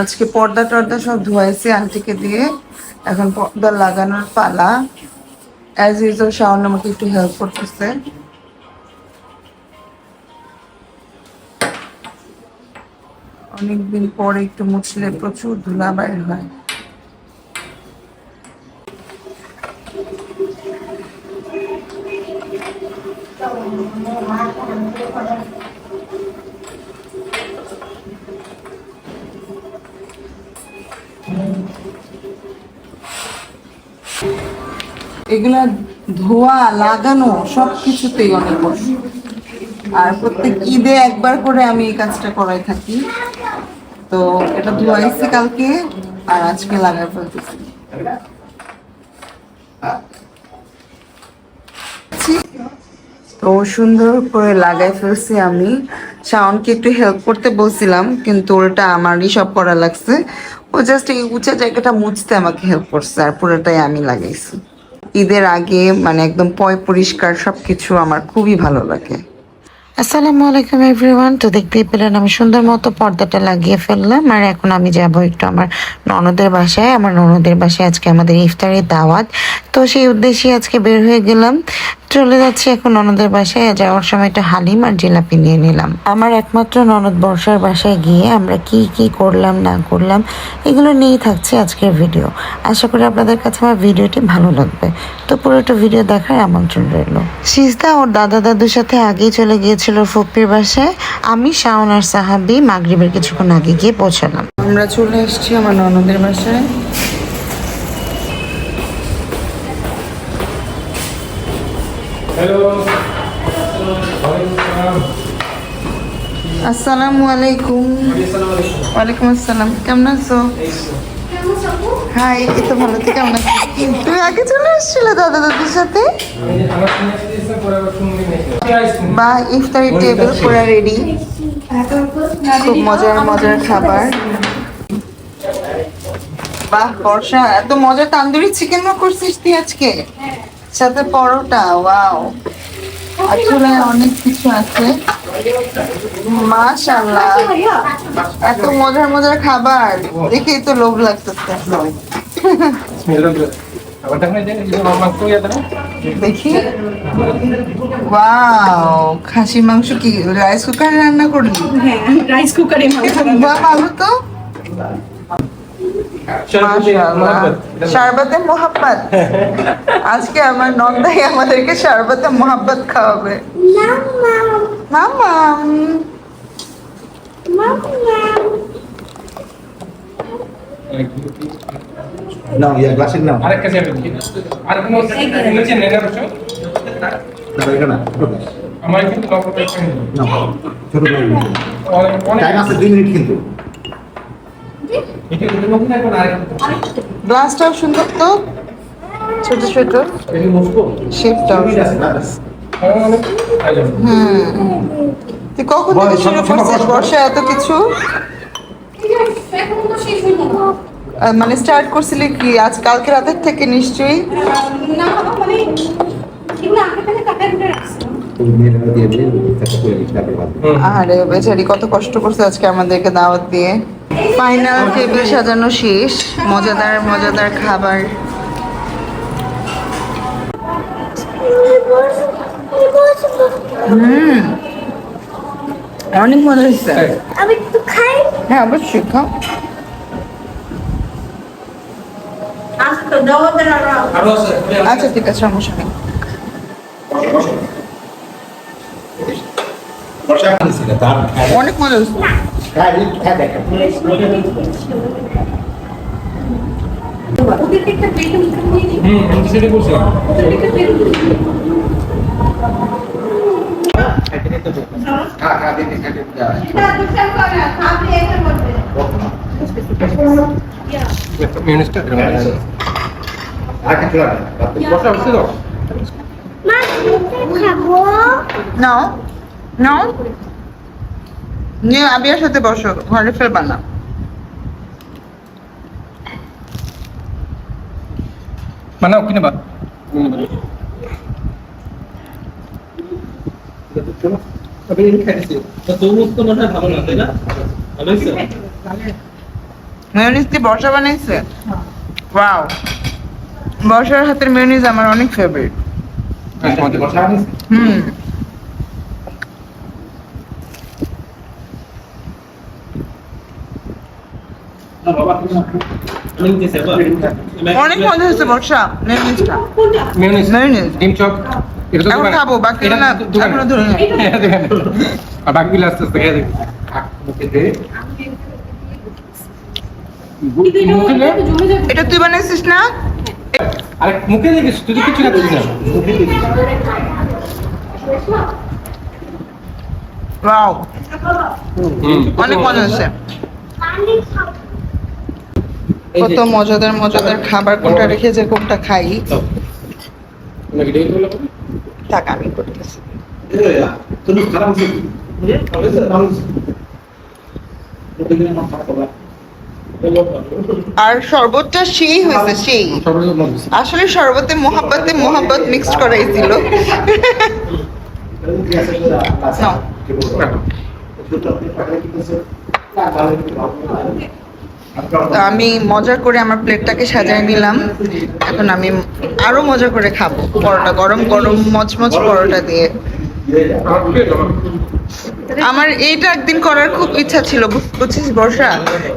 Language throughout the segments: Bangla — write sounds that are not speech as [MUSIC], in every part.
আজকে পর্দা টর্দা সব ধোয়াইছি আন্টিকে দিয়ে। এখন পর্দা লাগানোর পালা। অ্যাজ ইউজুয়াল শাওন আমাকে একটু হেল্প করতেছে। অনেকদিন পরে একটু মুছলে প্রচুর ধুলা বাইর হয়। এগুলা ধোয়া, লাগানো সব কিছুতেই অনেক কষ্ট আর প্রত্যেক ঈদে একবার করে আমি এই কাজটা করাই থাকি। তো এটা ধোয়াইছি কালকে আর আজকে লাগাই ফেলতেছি। তো সুন্দর করে লাগাই ফেলছি আমি। শাওনকে একটু হেল্প করতে বলছিলাম, কিন্তু ওটা আমারই সব করা লাগছে। ও জাস্ট এই উঁচা জায়গাটা মুছতে আমাকে হেল্প করছে, আর পুরোটাই আমি লাগাইছি। ঈদের আগে মানে একদম পয় পরিষ্কার সব কিছু আমার খুবই ভালো লাগে। আসসালামু আলাইকুম এভরিওয়ান। তো দেখতেই পেলেন আমি সুন্দর মতো পর্দাটা লাগিয়ে ফেললাম। আর এখন আমি যাব একটু আমার ননদের বাসায়। আমার ননদের বাসায় আজকে আমাদের ইফতারের দাওয়াত। তো সেই উদ্দেশ্যে আজকে বের হয়ে গেলাম। চলে যাচ্ছি, এখন ননদের বাসায় যাওয়ার সময় একটা হালিম আর জিলাপি নিয়ে নিলাম। আমার একমাত্র ননদ বর্ষার বাসায় গিয়ে আমরা কি কি করলাম, না করলাম, এগুলো নিয়েই থাকছে আজকের ভিডিও। আশা করি আপনাদের কাছে আমার ভিডিওটি ভালো লাগবে। তো পুরোটা ভিডিও দেখার আমন্ত্রণ রইল। সিজদা ওর দাদা দাদুর সাথে আগেই চলে গিয়েছিল ফুপির বাসায়। আমি, শাওন আর সাহাবি মাগরিবের কিছুক্ষণ আগে গিয়ে পৌঁছালাম। আমরা চলে এসেছি আমার ননদের বাসায়। আসসালামু আলাইকুম। ওয়ালাইকুম আসসালাম। কেমন আছো? হাই ভালো কেমন আছো তুমি আগে চলে এসেছিলে দাদা দাদির সাথে? বা, ইফতারি টেবিল পুরো রেডি খুব মজার মজার খাবার। বাহ, বর্ষা, এত মজার তান্দুরি চিকেন করছিস তুই আজকে? সাথে পরোটা ওয়াও। আসলে অনেক কিছু আছে। মাশাআল্লাহ। এত মজার মজার খাবার। দেখেই তো লোভ লাগতেছে। দেখা। ওয়াও খাসি মাংস কি? রাইস কুকারে রান্না করলি? রাইস কুকারে বাহ ভালো তো। শারবাতে মোহাব্বত। [LAUGHS] আজকে আমার নন্দাই আমাদেরকে শারবাতে মোহাব্বত খাওয়াবে। নাও ইয়া গ্লাসের নাও। আরেক কাছে আর কোনো নিচে নেই বসো না আমার কিন্তু লক করে খাই নাও ছোট টাইম আছে দুই মিনিট কিন্তু এটা কিন্তু নতুন এখন আরেক গ্লাসটাও সুন্দর তো। ছোট ছোট। শেপটাও হুম। তুই কখন থেকে শুরু করছিস? বর্ষা এত কিছু? মানে স্টার্ট করছিলি কি? আজ কালকে রাতের থেকে নিশ্চয়ই। আরে বেচারি কত কষ্ট করছে আজকে আমাদেরকে দাওয়াত দিয়ে। ফাইনাল টেবিল সাজানো শেষ। মজাদার মজাদার খাবার। হুম। অনেক মজা হয়েছে। আমি একটু খাই। হ্যাঁ অবশ্যই খাও। আচ্ছা আছে। আচ্ছা ঠিক আছে সমস্যা নেই। অনেক মজা হয়েছে। খায়, এই খায় দেখা। ওদেরকে একটা প্লেট নিয়ে নিই হুম আমি সেটা বলছি ওদেরকে একটা প্লেট খা, খা, দে, দে, খা, দে, যা। মিনিস্টার আর কিছু নিয়ে আবিয়ার সাথে বসো ঘরে ফেলবা না। বানাও কিনে বা মনে হয় ভালো না তাই না ভালো হয়েছে মেয়নিজ কি বর্ষা বানাইছে? ওয়াও বর্ষার হাতের মেয়নিজ আমার অনেক ফেভারিট হুম। অনেক মজা হয়েছে বর্ষা মেয়নিজটা মেয়োনিজ মেয়নিজ ডিম চপ? এটা তো এখন খাব, বাকি এটা না, এখনও ধরে নাই। হ্যাঁ, আর বাকিগুলো আস্তে আস্তে খেয়ে দেখি মুখে দে মুখে দে জমে যাবে। এটা তুই বানাইছিস না? আরে মুখে দেখিস তুই কিছু না ওয়াও অনেক মজা হচ্ছে কত মজাদার মজাদার খাবার কোনটা রেখে যে কোনটা খাই থাক আমি করতেছি। হবে। আর শরবতটা সেই হয়েছে সেই। আসলে শরবতে মোহাব্বতে মোহাব্বত মিক্সড করাইছিল আচ্ছা, নাও। কি বলব? দুটো কি করছে? না? তো আমি মজা করে আমার প্লেটটাকে সাজায় নিলাম। এখন আমি আরও মজা করে খাব পরোটা গরম গরম মচমচ পরোটা দিয়ে। আমার এইটা একদিন করার খুব ইচ্ছা ছিল বুঝছিস বর্ষা?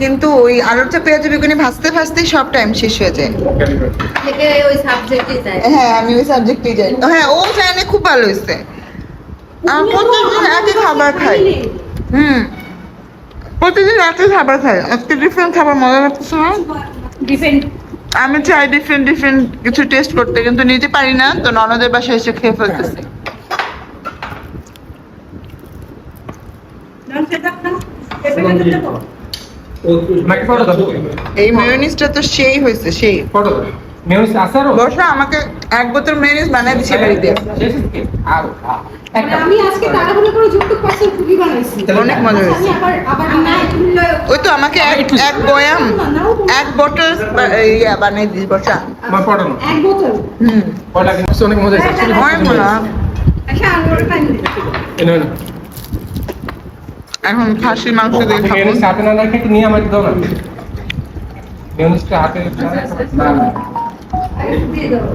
কিন্তু ওই আলুটা পেঁয়াজ বেগুনি ভাজতে ভাজতেই সব টাইম শেষ হয়ে যায়। হ্যাঁ আমি ওই সাবজেক্টেই যাই। হ্যাঁ ও ফ্যানে খুব ভালো হয়েছে। আমি একই খাবার খাই হুম। প্রতিদিন একই খাবার খাই। আজকে ডিফারেন্ট খাবার মজা লাগতেছে না ডিফেন্ড আমি চাই ডিফারেন্ট ডিফারেন্ট কিছু টেস্ট করতে কিন্তু নিতে পারি না তো ননদের বাসায় এসে খেয়ে ফেলতেছি। এই মেয়োনিজটা তো সেই হয়েছে সেই। আছে আমাকে এক বোতল মেয়োনিজ বানিয়ে দিচ্ছে বাড়িতে। আর আর। আমি আজকে তাড়াহুড়ো করে যুক্ত পার্সেল খুবই বানাইছি অনেক মজা হয়েছে। আবার আবার ওই তো আমাকে এক এক বয়াম এক বোতল ইয়া বানিয়ে দিস বর্ষা আমার পরোটা এক বোতল। হুম। পরোটা কিন্তু অনেক মজা হয়েছে। Actually অনেক মজা আচ্ছা আমার কাছে এই নাও, এখন খাসির মাংস দিয়ে খাব। হাতে না রেখে একটু নিয়ে আমাকে দাও না। মেয়োনিজটা হাতে না। না। দিয়ে দাও।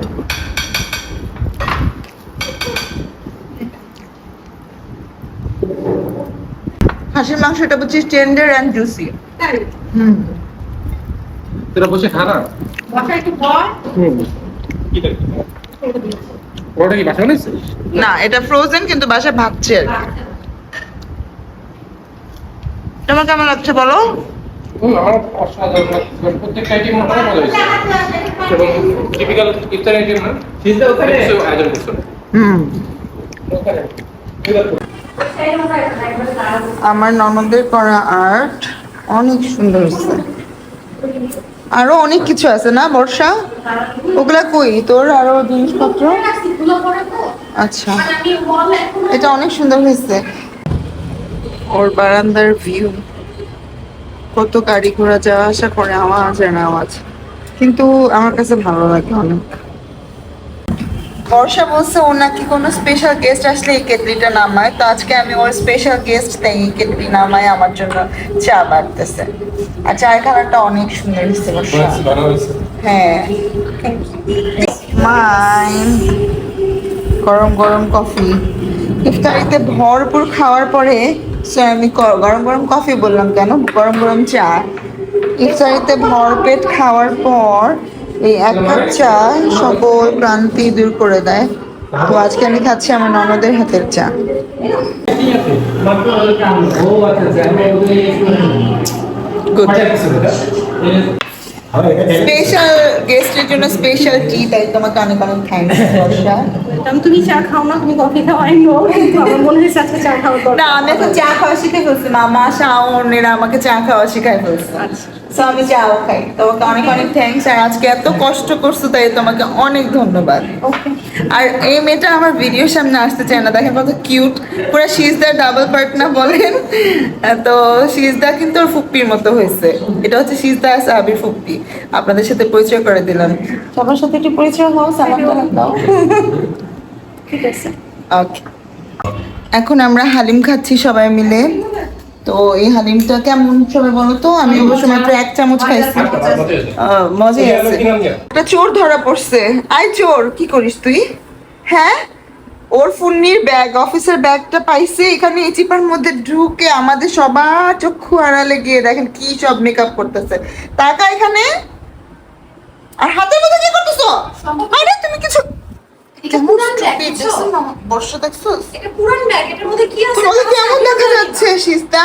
খাসির মাংসটা বুঝছিস টেন্ডার অ্যান্ড জুসি তাই? হুম। তোরা বসে খা না। বসা একটু বল পরোটা কি বাসা বানাইছিস না এটা ফ্রোজেন কিন্তু বাসায় ভাবছে আর তোমার কেমন লাগছে বলো? হুম, আমার অসাধারণ লাগছে। প্রত্যেকটা আইটেম অনেক মজা হয়েছে এবং টিপিক্যাল ইফতার আইটেম না? আয়োজন করছে হুম আমার ননদের করা আর্ট অনেক সুন্দর হচ্ছে আরও অনেক কিছু আছে না, বর্ষা? ওগুলা কই? তোর আরও জিনিসপত্র? আচ্ছা। এটা অনেক সুন্দর হয়েছে। ওর বারান্দার ভিউ কত গাড়ি ঘোড়া যাওয়া আসা করে আওয়াজ আর আওয়াজ কিন্তু আমার কাছে ভালো লাগে অনেক। বর্ষা বলছে ও নাকি কোনো স্পেশাল গেস্ট আসলে এই কেটলিটা নামায়। তো আজকে আমি ওর স্পেশাল গেস্ট তাই এই কেটলি নামায় আমার জন্য চা বাড়তেছে। আর চায়ের কালারটা অনেক সুন্দর হচ্ছে বর্ষা। হ্যাঁ। গরম গরম কফি। ইফতারিতে ভরপুর খাওয়ার পরে আমি গরম গরম কফি বললাম কেন? গরম গরম চা। ইফতারিতে ভরপেট খাওয়ার পর এই এক কাপ চা সকল ক্লান্তি দূর করে দেয়। তো আজকে আমি খাচ্ছি আমার ননদের হাতের চা। স্পেশাল গেস্টের জন্য স্পেশাল টি তাই তোমাকে অনেক অনেক থ্যাংকস বর্ষা। তুমি চা খাও না তুমি কফি খাও আই নো আমার মনে হয়েছে আজকে চা খাওয়া না আমি এখন চা খাওয়া শিখে ফেলছি। মামা শাওন এরা আমাকে চা খাওয়া শিখাই ফেলছে। আমি চাও খাই। তোমাকে অনেক অনেক থ্যাংকস আর আজকে এত কষ্ট করছ তাই তোমাকে অনেক ধন্যবাদ। ওকে আর এই মেয়েটা আমার ভিডিওর সামনে আসতে চায় না। দেখেন কত কিউট পুরো সিজদার ডাবল পার্ট না বলেন। তো সিজদা কিন্তু ওর ফুপ্পির মতো হয়েছে। এটা হচ্ছে সিজদা সাহাবির ফুপ্পি। আপনাদের সাথে পরিচয় করে দিলাম। সবার সাথে একটু পরিচয় হও সালাম দাও [LAUGHS] ঠিক আছে। ওকে এখন আমরা হালিম খাচ্ছি সবাই মিলে। তো এই হালিমটা কেমন সবাই বলো তো? আমি অবশ্য মাত্র এক চামচ খাইছি। মজাই আছে। একটা চোর ধরা পড়ছে। আই চোর কি করিস তুই? হ্যাঁ? ওর ফুন্নির ব্যাগ অফিসের ব্যাগটা পাইছে। এখানে এই চিপার মধ্যে ঢুকে আমাদের সবার চক্ষু আড়ালে গিয়ে দেখেন কি সব মেকআপ করতেছে। টাকা এখানে? আর হাতের মধ্যে কি করতেছো আরে তুমি কিছু এটা পুরান ব্যাগ stupid দেখছ? দেখছ না? বর্ষা দেখছ? এটা পুরান ব্যাগ এটার মধ্যে কি আছে? তোমাকে কেমন দেখা যাচ্ছে সিস্তা?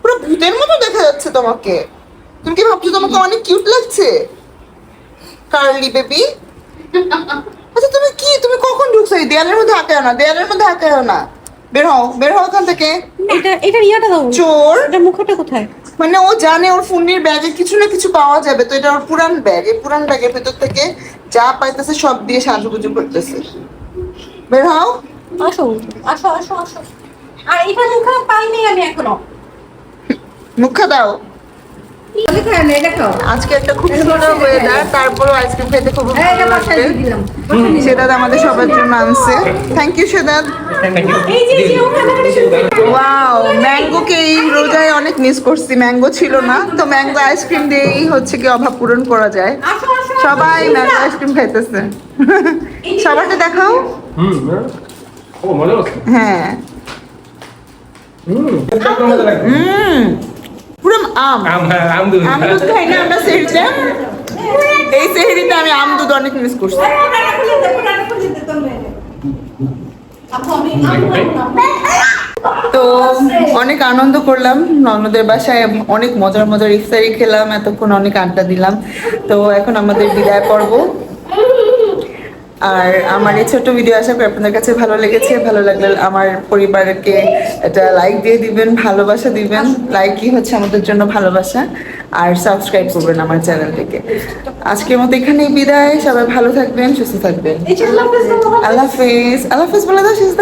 পুরো ভূতের মতো দেখা যাচ্ছে তোমাকে। তুমি কি ভাবছ তোমাকে অনেক কিউট লাগছে? কার্লি বেবি আচ্ছা তুমি কি? তুমি কখন ঢুকছো? এই দেয়ালের মধ্যে আঁকায় না দেয়ালের মধ্যে আঁকায় না। বের হও বের হও এখান থেকে। এটা এটার ইয়াটা দাও। চোর? এটা মুখটা কোথায়? মানে ও জানে ওর ফোনের ব্যাগে কিছু না কিছু পাওয়া যাবে তো এটা ওর পুরান ব্যাগ এই পুরান ব্যাগের ভেতর থেকে যা পাইতেছে সব দিয়ে সাজুগুজু করতেছে। বের হও। আসো আসো আসো আসো। আর এটা মুখে পাইনি আমি এখনও। মুখা দাও। আজকে একটা খুব সুন্দর ওয়েদার তারপরেও আইসক্রিম খেতে খুব ভালো লাগছে দিলাম। সেদাদ আমাদের সবার জন্য আনছে। থ্যাংক ইউ সেদাদ ওয়াও ম্যাঙ্গোকে এই রোজায় অনেক মিস করছি। ম্যাঙ্গো ছিল না তো ম্যাঙ্গো আইসক্রিম দিয়েই হচ্ছে কি অভাব পূরণ করা যায়। সবাই ম্যাঙ্গো আইসক্রিম খাইতেছে। সবারটা দেখাও। হুম ও মজা হচ্ছে হ্যাঁ। হুম। হুম। পুরো আম। আম হ্যাঁ আম দুধ। আম দুধ খাই না আমরা এই সেহরিতে আমি আম দুধ অনেক মিস করছি। তো অনেক আনন্দ করলাম। ননদের বাসায় অনেক মজার মজার ইফতারি খেলাম। এতক্ষণ অনেক আড্ডা দিলাম। তো এখন আমাদের বিদায় পর্ব। আর আমার এই ছোট্ট ভিডিও আশা করি আপনাদের কাছে ভালো লেগেছে ভালো লাগলে আমার পরিবারকে একটা লাইক দিয়ে দিবেন ভালোবাসা দিবেন। লাইকই হচ্ছে আমাদের জন্য ভালোবাসা আর সাবস্ক্রাইব করবেন আমার চ্যানেলটিকে আজকের মতো এখানেই বিদায় সবাই ভালো থাকবেন সুস্থ থাকবেন। আল্লাহ হাফিজ আল্লাহ হাফিজ। বলে দাও সুস্থ.